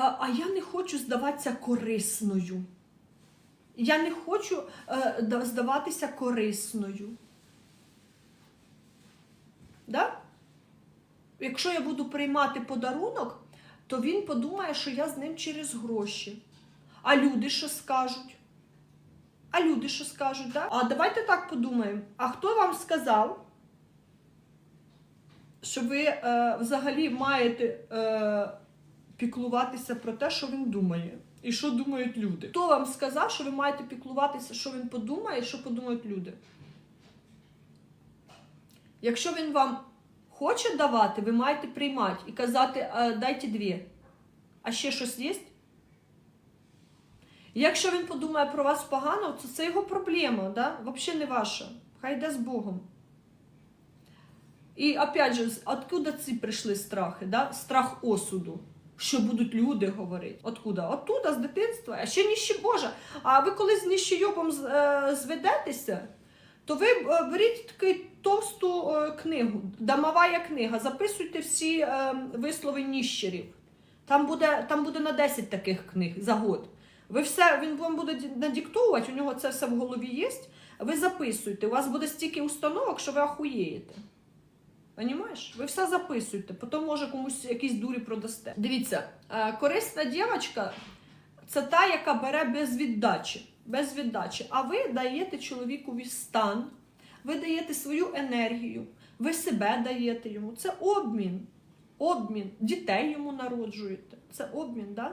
а, я не хочу здаватися корисною. Я не хочу е, здаватися корисною. Да? Якщо я буду приймати подарунок, то він подумає, що я з ним через гроші. А люди що скажуть? А люди що скажуть, да? А давайте так подумаємо. А хто вам сказав, що ви е, взагалі маєте е, піклуватися про те, що він думає, і що думають люди? Хто вам сказав, що ви маєте піклуватися, що він подумає, що подумають люди? Якщо він вам хоче давати, ви маєте приймати і казати, «Е, дайте дві. А ще щось є? Якщо він подумає про вас погано, то це його проблема, да? взагалі не ваша. Хай йде з Богом. І опять же, откуда ці прийшли страхи? Да? Страх осуду. Що будуть люди говорити? Откуда? Оттуда, з дитинства. А ще ніще Боже. А ви коли з ніщойобом е, зведетеся, то ви е, беріть таку товсту е, книгу, домовая книга, записуйте всі вислови ніщерів. Там буде, там буде на 10 таких книг за год. Ви все, він вам буде ді- надиктовувати, у нього це все в голові є. Ви записуйте. У вас буде стільки установок, що ви ахуєєте. Понімаєш? Ви все записуйте, потім може комусь якісь дурі продасте. Дивіться, е, корисна дівчинка це та, яка бере без віддачі. Без віддачі. А ви даєте чоловікові стан, ви даєте свою енергію, ви себе даєте йому. Це обмін. Обмін. Дітей йому народжуєте. Це обмін, да?